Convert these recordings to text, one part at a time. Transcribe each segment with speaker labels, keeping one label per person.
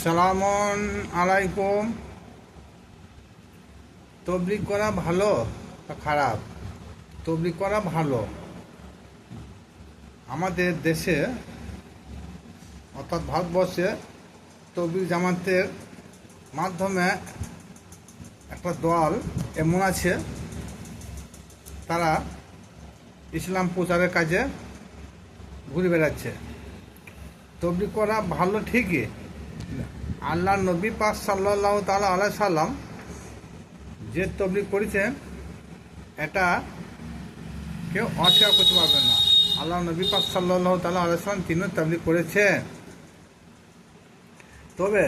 Speaker 1: আসসালামু আলাইকুম। তবলিক করা ভালো না খারাপ? তবলিগ করা ভালো। আমাদের দেশে, অর্থাৎ ভারতবর্ষে তবলিগ জামাতের মাধ্যমে একটা দল এমন আছে, তারা ইসলাম প্রচারের কাজে ঘুরে বেড়াচ্ছে। তবলিগ করা ভালো ঠিকই আল্লাহ নবী পাক সাল্লাহ তালা আলাই সাল্লাম যে তবলিগ করেছেন, এটা কেউ অস্বীকার করতে পারবে না। আল্লাহ নবী পাক সাল্লাহ তালা আলাই সাল্লাম তিনিও তবলিগ করেছেন। তবে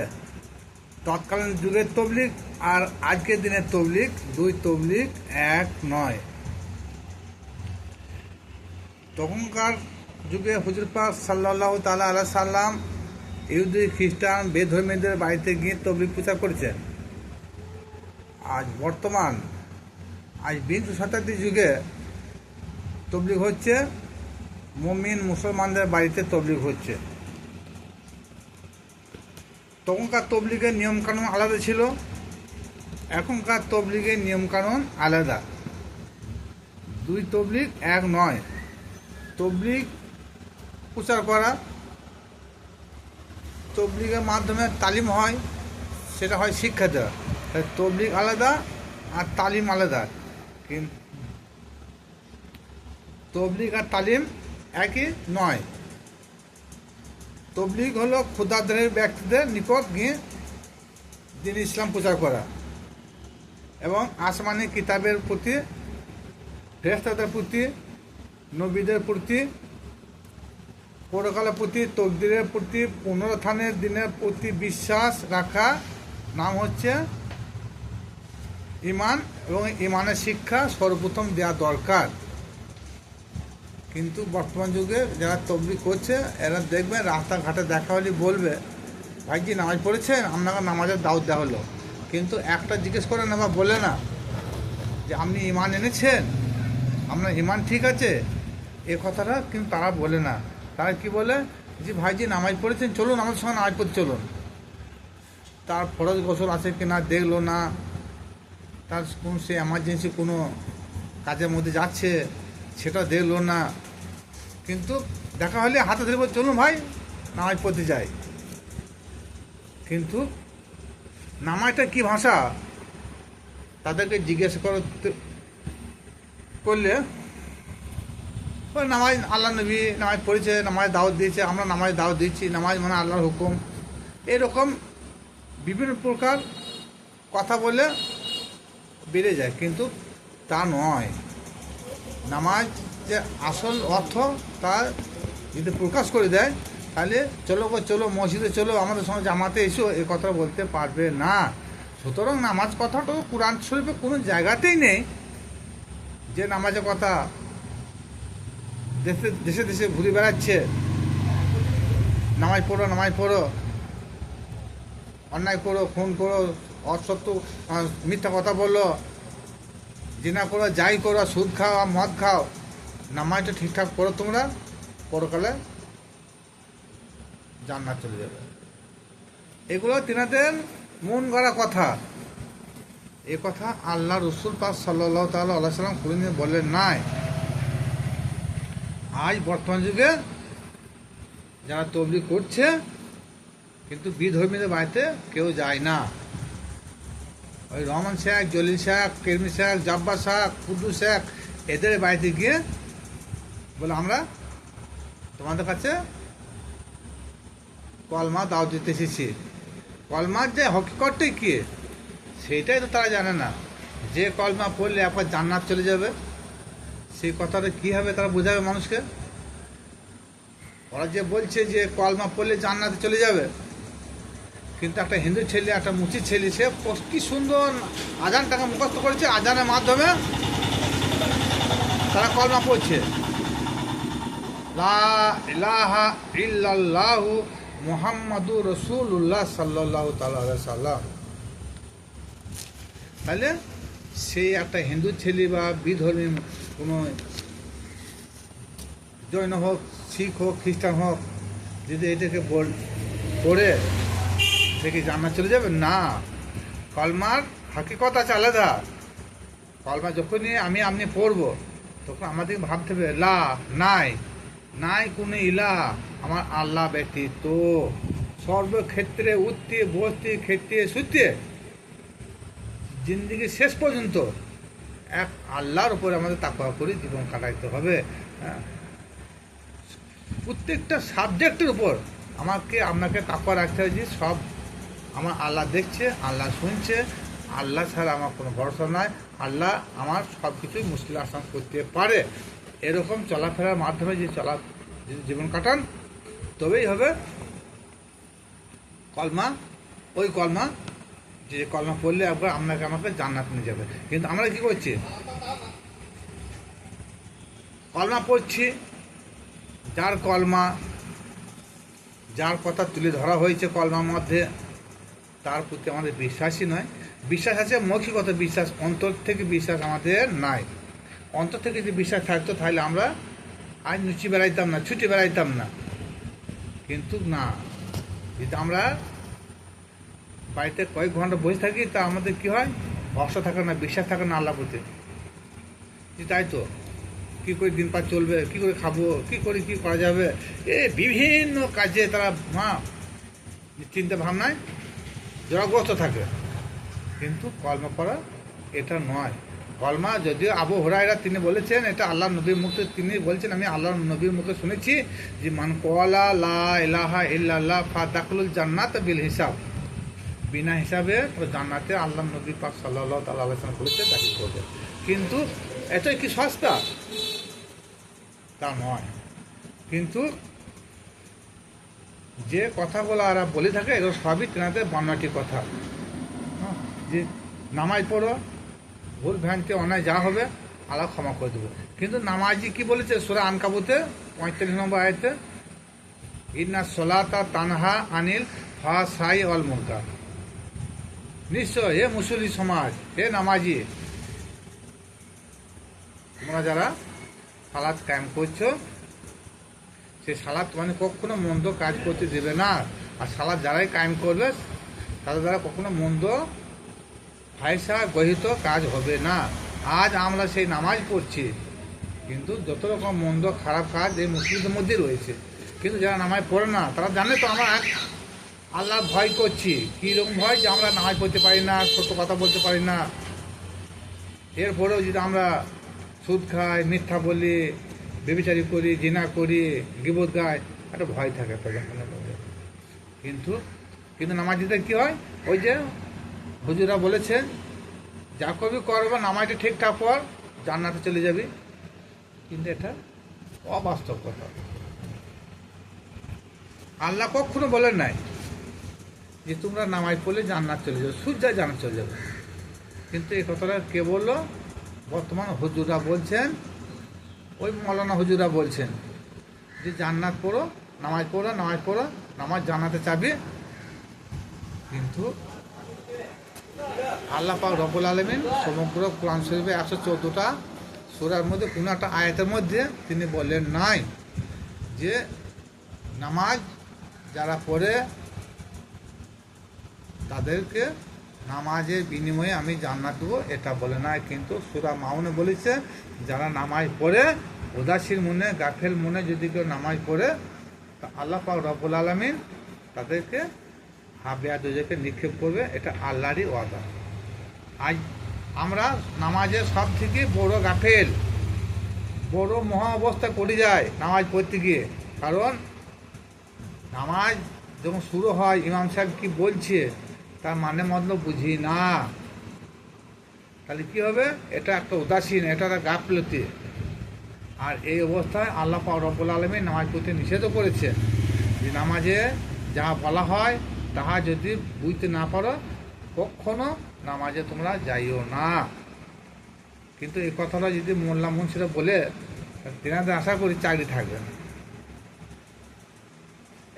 Speaker 1: তৎকালীন যুগের তবলিগ আর আজকের দিনের তবলিগ, দুই তবলিগ এক নয়। তখনকার যুগে হুজুর পাক সাল্লাহ তালা আল্লাহ সাল্লাম ইহুদি, খ্রিস্টান বেধর্মীদের বাড়িতে গিয়ে তবলিগ প্রচার করেছেন আজ বর্তমান, আজ বিংশ শতাব্দী যুগে তবলিগ হচ্ছে, মমিন মুসলমানদের বাড়িতে তবলিগ হচ্ছে। তখনকার তবলিগের নিয়মকানুন আলাদা ছিল, এখনকার তবলিগের নিয়মকানুন আলাদা। দুই তবলিগ এক নয়। তবলিগ প্রচার করা তবলিগের মাধ্যমে তালিম হয়, সেটা হয় শিক্ষা দেওয়া তবলিগ আলাদা আর তালিম আলাদা। কিন্তু তবলিগ আর তালিম একই নয়। তবলিগ হলো ক্ষুদাদের ব্যক্তিদের নিকট গিয়ে দিন ইসলাম প্রচার করা এবং আসমানি কিতাবের প্রতি ফেরেস্তাদের প্রতি, নবীদের প্রতি পরকালের প্রতি তকদিরের প্রতি পুনরুত্থানের দিনের প্রতি বিশ্বাস রাখা নাম হচ্ছে ইমান এবং ইমানের শিক্ষা সর্বপ্রথম দেওয়া দরকার। কিন্তু বর্তমান যুগে যারা তবলি করছে, এরা দেখবে রাস্তাঘাটে দেখা হলে বলবে ভাইজি নামাজ পড়েছেন? আপনাকে নামাজের দাওয়াত দেওয়া হলো। কিন্তু একটা জিজ্ঞেস করে না বা বলে না যে, আপনি ইমান এনেছেন? আপনার ইমান ঠিক আছে? এ কথাটা কিন্তু তারা বলে না। তারা কি বলে? যে ভাইজি নামাজ পড়েছেন, চলুন আমাদের সঙ্গে নামাজ পড়তে চলুন। তার ফরজ গোসল আছে কি না দেখল না। তার কোন সে এমার্জেন্সি কোনো কাজের মধ্যে যাচ্ছে, সেটা দেখল না। কিন্তু দেখা হলে হাতে ধরে চলুন ভাই, নামাজ পড়তে যাই। কিন্তু নামাজটা কি ভাষা? তাদেরকে জিজ্ঞেস করতে করলে নামাজ আল্লাহ নবী, নামাজ পড়েছে, নামাজ দাওয়াত দিয়েছে, আমরা নামাজ দাওয়াত দিচ্ছি, নামাজ মানে আল্লাহর হুকুম। এরকম বিভিন্ন প্রকার কথা বলে বেড়ে যায়, কিন্তু তা নয়। নামাজ যে আসল অর্থ তা যদি প্রকাশ করে দেয়, তাহলে চলো গো, চলো, মসজিদে চলো, আমাদের সঙ্গে জামাতে এসো, এ কথা বলতে পারবে না। সুতরাং নামাজ কথাটা কোরআন শরীফে কোনো জায়গাতেই নেই। যে নামাজের কথা দেশে দেশে দেশে ঘুরে বেড়াচ্ছে। নামাজ পড়ো নামাজ পড়ো। অন্যায় করো, খুন করো, অসত্য মিথ্যা কথা বলল জিনা করো, যাই করো, সুদ খাও আর মদ খাও। নামাজটা ঠিকঠাক করো তোমরা, পরকালে জান্নাত চলে যাবে। এগুলো তিনাদের মন গড়া কথা। এ কথা আল্লাহ রসুল পাক সাল্লাহ তাল্লাহ আল্লাহ সাল্লাম কোনোদিন বললেন নাই। আজ বর্তমান যুগে যারা তবলি করছে, কিন্তু বিধর্মীদের বাড়িতে কেউ যায় না। ওই রহমান শেখ, জলিল শেখ, কেরমি শেখ, জব্বার শেখ, কুদ্দু শেখ, এদের বাড়িতে গিয়ে বলে, আমরা তোমাদের কাছে কলমা দাও দিতে এসেছি। কলমার যে হকিকতটাই কি, সেইটাই তো তারা জানে না। যে কলমা পড়লে একবার জান্নাত চলে যাবে। সেই কথাটা কী হবে তারা বোঝাবে মানুষকে? ওরা যে বলছে যে কলমা পড়লে জান্নাতে চলে যাবে। কিন্তু একটা হিন্দু ছেলে, একটা মুচি ছেলে, সে কি সুন্দর আজানটাকে মুখস্থ করেছে আজানের মাধ্যমে। তারা কলমা পড়ছে। মুহাম্মাদু রসুল্লাহ সাল্লাহ সাল্লাম তাহলে সেই একটা হিন্দু ছেলে বা বিধর্মী কোনো জৈন হোক, শিখ হোক, খ্রিস্টান হোক, যদি এটাকে বল, পড়ে থেকে জান্নাত চলে যাবে? না। কলমার হাকিকত আছে আলাদা। কলমা যখনই আমি আপনি পড়ব, তখন আমাদের ভাবতে হবে, লা, নাই। নাই কোনো ইলা। আমার আল্লাহ ব্যতীত। সর্বক্ষেত্রে উঠতে, বসতে, খেতে, শুতে জিন্দিগি শেষ পর্যন্ত এক আল্লাহর উপরে আমাদের তাকওয়া করে, জীবন কাটাইতে হবে। হ্যাঁ। প্রত্যেকটা সাবজেক্টের উপর আমাকে, আপনাকে তাকওয়া রাখতে হবে যে সব আমার আল্লাহ দেখছে, আল্লাহ শুনছে, আল্লাহ ছাড়া আমার কোনো ভরসা নাই, আল্লাহ আমার সব কিছুই মুশকিল আসান করতে পারে। এরকম চলাফেরার মাধ্যমে যে চলা জীবন কাটান, তবেই হবে কলমা, ওই কলমা যে কলমা পড়লে একবার আপনাকে আমাকে জান্নাত নিয়ে যাবে। কিন্তু আমরা কি করছি? কলমা পড়ছি, যার কলমা, যার কথা তুলে ধরা হয়েছে কলমার মধ্যে, তার প্রতি আমাদের বিশ্বাসই নয়। বিশ্বাস আছে মৌখিকত বিশ্বাস, অন্তর থেকে বিশ্বাস আমাদের নাই। অন্তর থেকে যদি বিশ্বাস থাকতো, তাহলে আমরা আজ লুচি বেড়াইতাম না, ছুটি বেড়াইতাম না। কিন্তু না, যদি আমরা বাড়িতে কয়েক ঘণ্টা বসে থাকি, তা আমাদের কি হয়? ভরসা থাকে না, বিশ্বাস থাকে না আল্লাহ প্রতি। তাই তো। কী করে দিন পার চলবে, কী করে খাব, কী করে কী করা যাবে? এ বিভিন্ন কাজে তারা মা চিন্তা ভাবনায় জড়গ্রস্ত থাকে। কিন্তু কলমা করা এটা নয়। কলমা যদিও আবু হরাইরা তিনি বলেছেন, এটা আল্লাহ নবীর মুখে তিনি বলছেন, আমি আল্লাহ নবীর মুখে শুনেছি যে, মান কলা লা ইলাহা ইল্লাল্লাহ ফা দাখলুল জান্নাত বিল হিসাব। বিনা হিসাবে জান্নাতে আল্লাহ নবী পাক সাল্লাহ তাল্লাহ আলোচনা বলেছে দাখিল করবে। কিন্তু এতই কি সস্তা? তা নয়। কিন্তু যে কথাগুলো এরা বলে থাকে এগুলো সবই তেনাদের বান্নাটি কথা। হ্যাঁ, যে নামাজ পড়ো ভুল ভ্যানকে অন্যায় যা হবে আল্লাহ ক্ষমা করে দেবো। কিন্তু নামাজি কি বলেছে? সুরা আনকাবুতে পঁয়তাল্লিশ নম্বর আয়তে ইন্না সোলাতা তানহা আনিল ফা সাই অল মুরকা নিশ্চয়, হে মুসলি সমাজ, হে নামাজি। তোমরা যারা সালাদ কায়েম করছ সেই সালাদ মানে কখনো মন্দ কাজ করতে দেবে না। আর সালাদ যারাই কায়েম করবে, তাদের দ্বারা কখনো মন্দ ফায়সা গহিত কাজ হবে না। আজ আমরা সেই নামাজ পড়ছি, কিন্তু যত রকম মন্দ খারাপ কাজ এই মুসলিমদের মধ্যে রয়েছে। কিন্তু যারা নামাজ পড়ে না, তারা জানে তো আমরা আল্লাহ ভয় করছি। কীরকম ভয় যে আমরা নামাজ পড়তে পারি না, সত্য কথা বলতে পারি না। এরপরেও যদি আমরা সুদ খাই, মিথ্যা বলি, বেবিচারি করি, জিনা করি, গিবত গাই, একটা ভয় থাকে কিন্তু কিন্তু নামাজিদের কি হয়? ওই যে হুজুরা বলেছেন যা কবি করব, নামাজটা ঠিকঠাক কর জান্নাতে চলে যাবি। কিন্তু এটা অবাস্তব কথা। আল্লাহ কখনো বলেন নাই। যে তোমরা নামাজ পড়লে জান্নাত চলে যাবে সূর্যায় জান্নাত চলে যাবে। কিন্তু এই কথাটা কে বলল? বর্তমান হুজুরা বলছেন, ওই মৌলানা হুজুরা বলছেন যে জান্নাত পড়ো, নামাজ পড়ো নামাজ পড়ো, নামাজ জান্নাতে চাবি। কিন্তু আল্লাহ পাক রব্বুল আলমিন সমগ্র কোরআন শরীফে একশো চোদ্দোটা সুরার মধ্যে, কোনো একটা আয়াতের মধ্যে তিনি বললেন নাই যে নামাজ যারা পড়ে তাদেরকে নামাজের বিনিময়ে আমি জান্নাত দেবো, এটা বলে না কিন্তু সুরা মাউনে বলেছে, যারা নামাজ পড়ে উদাসীর মনে, গাফেল মনে যদি কেউ নামাজ পড়ে, তা আল্লাহ পাক রব্বুল আলমিন তাদেরকে হাবিয়া দুজকে নিক্ষেপ করবে, এটা আল্লাহরই ওয়াদা। আজ আমরা নামাজে সব থেকে বড় গাফেল, বড় মহা অবস্থা করে যায় নামাজ পড়তে গিয়ে। কারণ নামাজ যখন শুরু হয়, ইমাম সাহেব কি বলছে তার মানে মতলব বুঝি না। তাহলে কি হবে? এটা একটা উদাসীন, এটা একটা গাফলতি। আর এই অবস্থায় আল্লাহ রব্বুল আলমী নামাজ পড়তে নিষেধও করেছে যে নামাজে যা বলা হয়, তাহা যদি বুঝতে না পারো, কখনো নামাজে তোমরা যাইও না। কিন্তু এই কথাটা যদি মোল্লা মুন্সিরা বলে তেনাদের আশা করি চাকরি থাকবে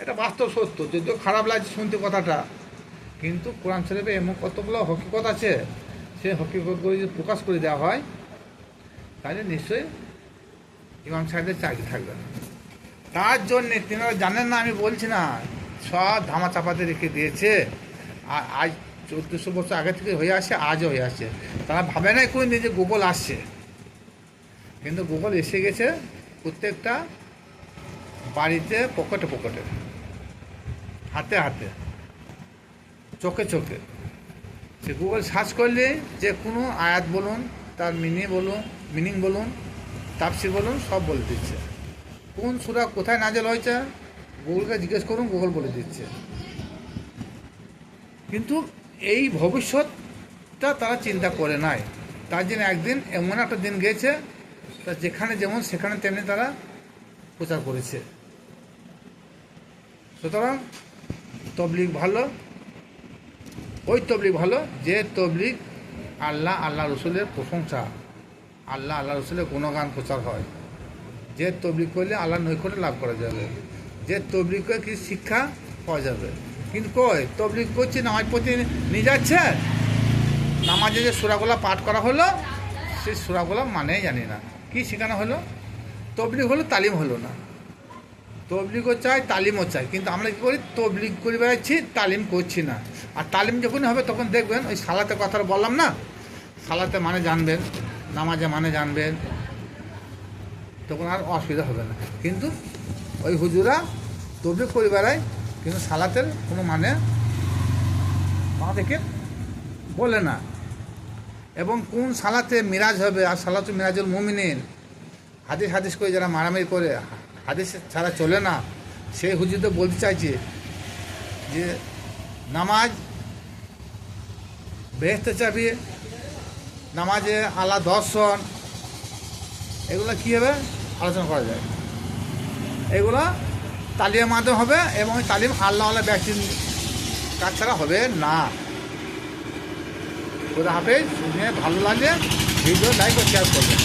Speaker 1: এটা বাস্তব সত্য, যদিও খারাপ লাগছে শুনতে কথাটা। কিন্তু কোরআন শরীফে এমন কতগুলো হকিকত আছে, সে হকিকতগুলো যদি প্রকাশ করে দেওয়া হয়, তাহলে নিশ্চয়ই ইমাম সাহেবের চাকরি থাকবে না। তার জন্যে তেনারা জানেন না, আমি বলছি না, সব ধামা চাপাতে রেখে দিয়েছে। আর আজ চোদ্দোশো বছর আগে থেকে হয়ে আসছে আজও হয়ে আসছে তারা ভাবে না কোনো যে গুগল আসছে। কিন্তু গুগল এসে গেছে প্রত্যেকটা বাড়িতে পকেটে পকেটে, হাতে হাতে। চোখে চোখে। সে গুগল সার্চ করলে যে কোনো আয়াত বলুন, তার মিনি বলুন মিনিং বলুন, তাপসি বলুন, সব বলে দিচ্ছে। কোন সুরা কোথায় নাজেল হয়েছে? গুগলকে জিজ্ঞেস করুন গুগল বলে দিচ্ছে। কিন্তু এই ভবিষ্যৎটা তারা চিন্তা করে নাই। তার জন্য একদিন, এমন একটা দিন গেছে, তা যেখানে যেমন, সেখানে তেমনি তারা প্রচার করেছে। সুতরাং তবলিগ ভালো ওই তবলিগ ভালো, যে তবলিগ আল্লাহ আল্লাহ রসুলের প্রশংসা, আল্লাহ আল্লাহ রসুলের গুণগান প্রচার হয়। যে তবলিগ করলে আল্লাহ নৈকট্য লাভ করা যাবে। যে তবলিগ করে কি শিক্ষা পাওয়া যাবে? কিন্তু কই, তবলিগ করছি, নামাজ পড়তে নিয়ে যাচ্ছে? নামাজে যে সুরাগুলা পাঠ করা হলো, সেই সুরাগুলা মানে জানি না। কি শেখানো হলো? তবলিগ হলো, তালিম হলো না। তবলিগও চাই তালিমও চাই কিন্তু আমরা কী করি? তবলিগ করে বেড়াচ্ছি তালিম করছি না। আর তালিম যখন হবে, তখন দেখবেন ওই সালাতে কথাটা বললাম না? সালাতে মানে জানবেন, নামাজে মানে জানবেন। তখন আর অসুবিধা হবে না। কিন্তু ওই হুজুরা তবলিগ করে বেড়ায়, কিন্তু সালাতের কোনো মানে মা আমাদেরকে বলে না। এবং কোন সালাতে মিরাজ হবে? আর সালাত মিরাজুল মুমিনিন। হাদিস হাদিস করে যারা মারামারি করে হাদিস ছাড়া চলে না। সে হুজুর তো বলতে চাইছে যে, নামাজ বেহেস্তে চাবি, নামাজে আল্লাহ দর্শন এগুলো কী হবে আলোচনা করা যায়? এগুলো তালিমের মাধ্যমে হবে এবং তালিম আল্লাহ আল্লাহ ব্যক্তির কাজ ছাড়া হবে না। খোদা হাফেজ, শুনে ভালো লাগে ভিডিও লাইক ও শেয়ার করবেন।